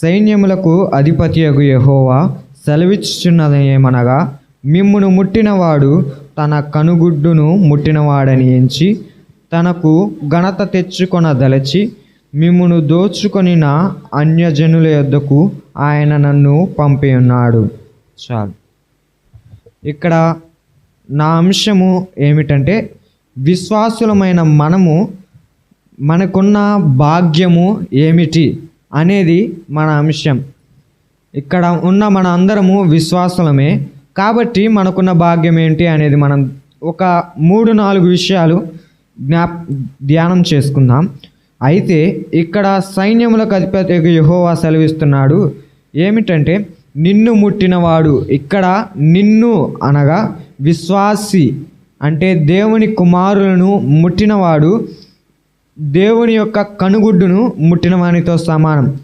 సైన్యములకు అధిపతియగు యహోవా సెలవిచ్చుచున్నదేమనగా మిమ్మును ముట్టినవాడు తన కనుగుడ్డును ముట్టినవాడని ఎంచి తనకు ఘనత తెచ్చుకొనదలచి మిమ్మును దోచుకొనిన అన్యజనుల యొద్దకు ఆయన నన్ను పంపి ఉన్నాడు చాలు. ఇక్కడ నా అంశము ఏమిటంటే విశ్వాసులమైన మనము మనకున్న భాగ్యము ఏమిటి? అనేది మన అంశం. ఇక్కడ ఉన్న మన అందరము విశ్వాసులమే. కాబట్టి మనకున్న భాగ్యం ఏంటి అనేది మనం ఒక మూడు నాలుగు విషయాలు జ్ఞాప్ ధ్యానం చేసుకుందాం. అయితే ఇక్కడ సైన్యములకు అధిపతి యహోవా సెలవిస్తున్నాడు ఏమిటంటే నిన్ను ముట్టినవాడు ఇక్కడ నిన్ను అనగా విశ్వాసి అంటే దేవుని కుమారులను ముట్టినవాడు దేవుని యొక్క కనుగుడ్డును ముట్టిన వానితో సమానం.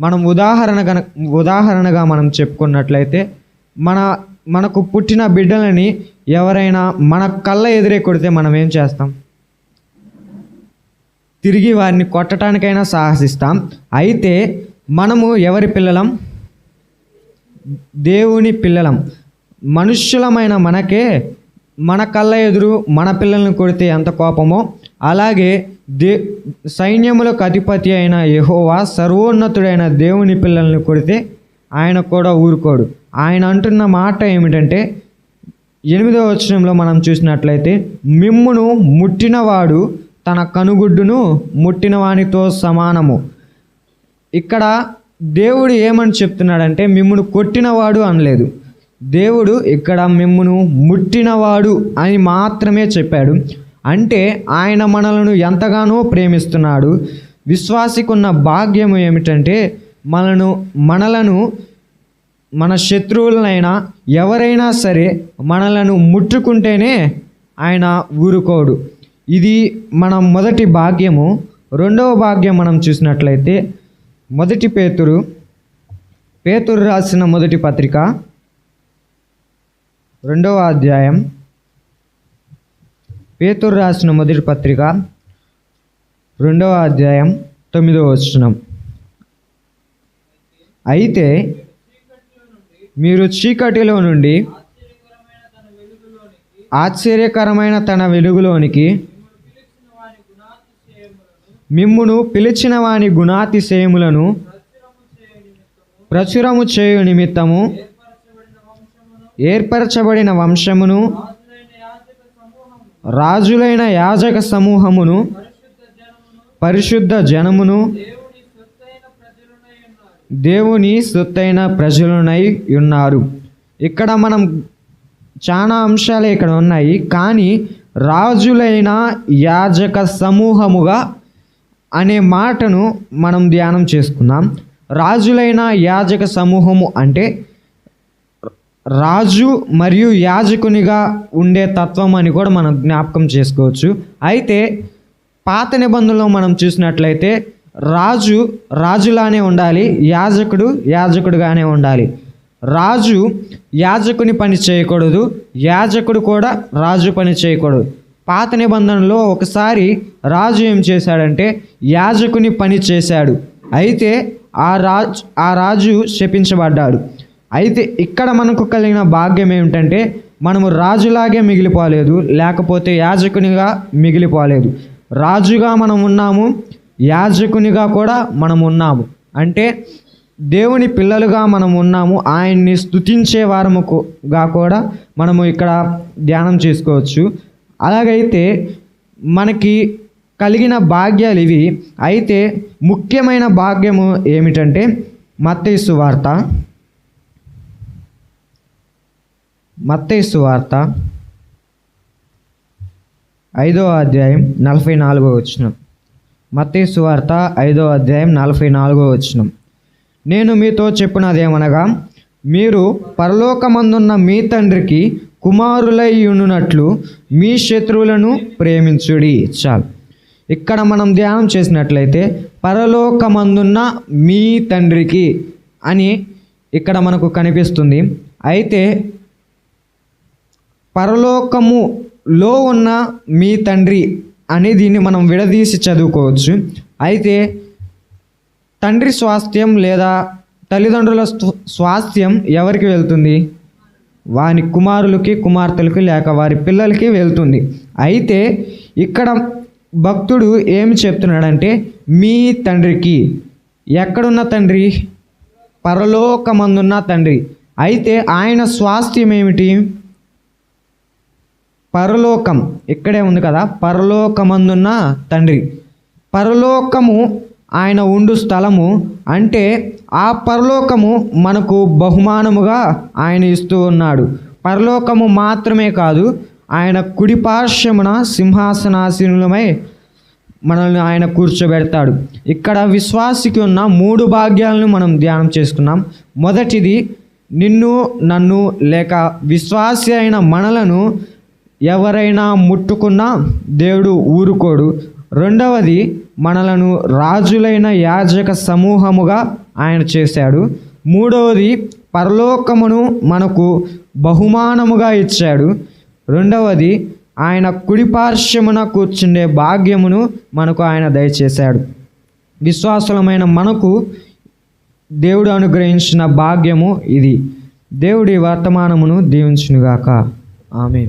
మనం ఉదాహరణ గన ఉదాహరణగా మనం చెప్పుకున్నట్లయితే మన మనకు పుట్టిన బిడ్డలని ఎవరైనా మన కళ్ళ ఎదురే కొడితే మనం ఏం చేస్తాం? తిరిగి వారిని కొట్టడానికైనా సాహసిస్తాం. అయితే మనము ఎవరి పిల్లలం? దేవుని పిల్లలం. మనుష్యులమైన మనకే మన కళ్ళ ఎదురు మన పిల్లల్ని కొడితే ఎంత కోపమో అలాగే దే సైన్యములకు అధిపతి అయిన యహోవా సర్వోన్నతుడైన దేవుని పిల్లల్ని కొడితే ఆయన కూడా ఊరుకోడు. ఆయన అంటున్న మాట ఏమిటంటే ఎనిమిదవ వచనంలో మనం చూసినట్లయితే మిమ్మును ముట్టినవాడు తన కనుగుడ్డును ముట్టినవానితో సమానము. ఇక్కడ దేవుడు ఏమని చెప్తున్నాడంటే మిమ్మును కొట్టినవాడు అనలేదు. దేవుడు ఇక్కడ మిమ్మును ముట్టినవాడు అని మాత్రమే చెప్పాడు. అంటే ఆయన మనలను ఎంతగానో ప్రేమిస్తున్నాడు. విశ్వాసికున్న భాగ్యము ఏమిటంటే మనను మనలను మన శత్రువులనైనా ఎవరైనా సరే మనలను ముట్టుకుంటేనే ఆయన ఊరుకోడు. ఇది మన మొదటి భాగ్యము. రెండవ భాగ్యం మనం చూసినట్లయితే మొదటి పేతురు పేతురు రాసిన మొదటి పత్రిక రెండవ అధ్యాయం. పేతురు రాసిన మొదటి పత్రిక రెండవ అధ్యాయం తొమ్మిదవ వచనం. అయితే మీరు చీకటిలో నుండి ఆశ్చర్యకరమైన తన వెలుగులోనికి మిమ్మును పిలిచిన వాని గుణాతిశయములను ప్రచురము చేయు నిమిత్తము ఏర్పరచబడిన వంశమును రాజులైన యాజక సమూహమును పరిశుద్ధ జనమును దేవుని సొత్తైన ప్రజలునై ఉన్నారు. ఇక్కడ మనం చాలా అంశాలు ఇక్కడ ఉన్నాయి. కానీ రాజులైన యాజక సమూహముగా అనే మాటను మనం ధ్యానం చేసుకుందాం. రాజులైన యాజక సమూహము అంటే రాజు మరియు యాజకునిగా ఉండే తత్వం అని కూడా మనం జ్ఞాపకం చేసుకోవచ్చు. అయితే పాత నిబంధనలో మనం చూసినట్లయితే రాజు రాజులానే ఉండాలి యాజకుడు యాజకుడుగానే ఉండాలి. రాజు యాజకుని పని చేయకూడదు యాజకుడు కూడా రాజు పని చేయకూడదు. పాత నిబంధనలో ఒకసారి రాజు ఏం చేశాడంటే యాజకుని పని చేశాడు. అయితే ఆ రాజు ఆ రాజు శపించబడ్డాడు. అయితే ఇక్కడ మనకు కలిగిన భాగ్యం ఏమిటంటే మనము రాజులాగే మిగిలిపోలేదు లేకపోతే యాజకునిగా మిగిలిపోలేదు. రాజుగా మనం ఉన్నాము యాజకునిగా కూడా మనం ఉన్నాము. అంటే దేవుని పిల్లలుగా మనం ఉన్నాము ఆయన్ని స్తుతించే వారముగా కూడా మనము ఇక్కడ ధ్యానం చేసుకోవచ్చు. అలాగైతే మనకి కలిగిన భాగ్యాలు ఇవి. అయితే ముఖ్యమైన భాగ్యము ఏమిటంటే మత్తైసు వార్త. మత్తైసు వార్త ఐదో అధ్యాయం నలభై నాలుగో వచనం. మత్తైసు వార్త ఐదో అధ్యాయం నలభై నాలుగో వచనం. నేను మీతో చెప్పినదేమనగా మీరు పరలోకమందున్న మీ తండ్రికి కుమారులై ఉండునట్లు మీ శత్రువులను ప్రేమించుడి చాలు. ఇక్కడ మనం ధ్యానం చేసినట్లయితే పరలోకమందున్న మీ తండ్రికి అని ఇక్కడ మనకు కనిపిస్తుంది. అయితే పరలోకములో ఉన్న మీ తండ్రి అని దీన్ని మనం విడదీసి చదువుకోవచ్చు. అయితే తండ్రి స్వాస్థ్యం లేదా తల్లిదండ్రుల స్వాస్థ్యం ఎవరికి వెళ్తుంది? వాని కుమారులకి కుమార్తెలకి లేక వారి పిల్లలకి వెళ్తుంది. అయితే ఇక్కడ భక్తుడు ఏమి చెప్తున్నాడంటే మీ తండ్రికి ఎక్కడున్న తండ్రి? పరలోకమందున్న తండ్రి. అయితే ఆయన స్వాస్థ్యం ఏమిటి? పరలోకం. ఇక్కడే ఉంది కదా పరలోకమందున్న తండ్రి. పరలోకము ఆయన ఉండు స్థలము అంటే ఆ పరలోకము మనకు బహుమానముగా ఆయన ఇస్తూ ఉన్నాడు. పరలోకము మాత్రమే కాదు ఆయన కుడిపార్శ్వమున సింహాసనాసీనులమై మనల్ని ఆయన కూర్చోబెడతాడు. ఇక్కడ విశ్వాసికి ఉన్న మూడు భాగ్యాలను మనం ధ్యానం చేసుకున్నాం. మొదటిది నిన్ను నన్ను లేక విశ్వాసి అయిన మనలను ఎవరైనా ముట్టుకున్నా దేవుడు ఊరుకోడు. రెండవది మనలను రాజులైన యాజక సమూహముగా ఆయన చేశాడు. మూడవది పరలోకమును మనకు బహుమానముగా ఇచ్చాడు. రెండవది ఆయన కుడిపార్శ్వమున కూర్చుండే భాగ్యమును మనకు ఆయన దయచేశాడు. విశ్వాసులమైన మనకు దేవుడు అనుగ్రహించిన భాగ్యము ఇది. దేవుడి వర్తమానమును దీవించునుగాక. ఆమె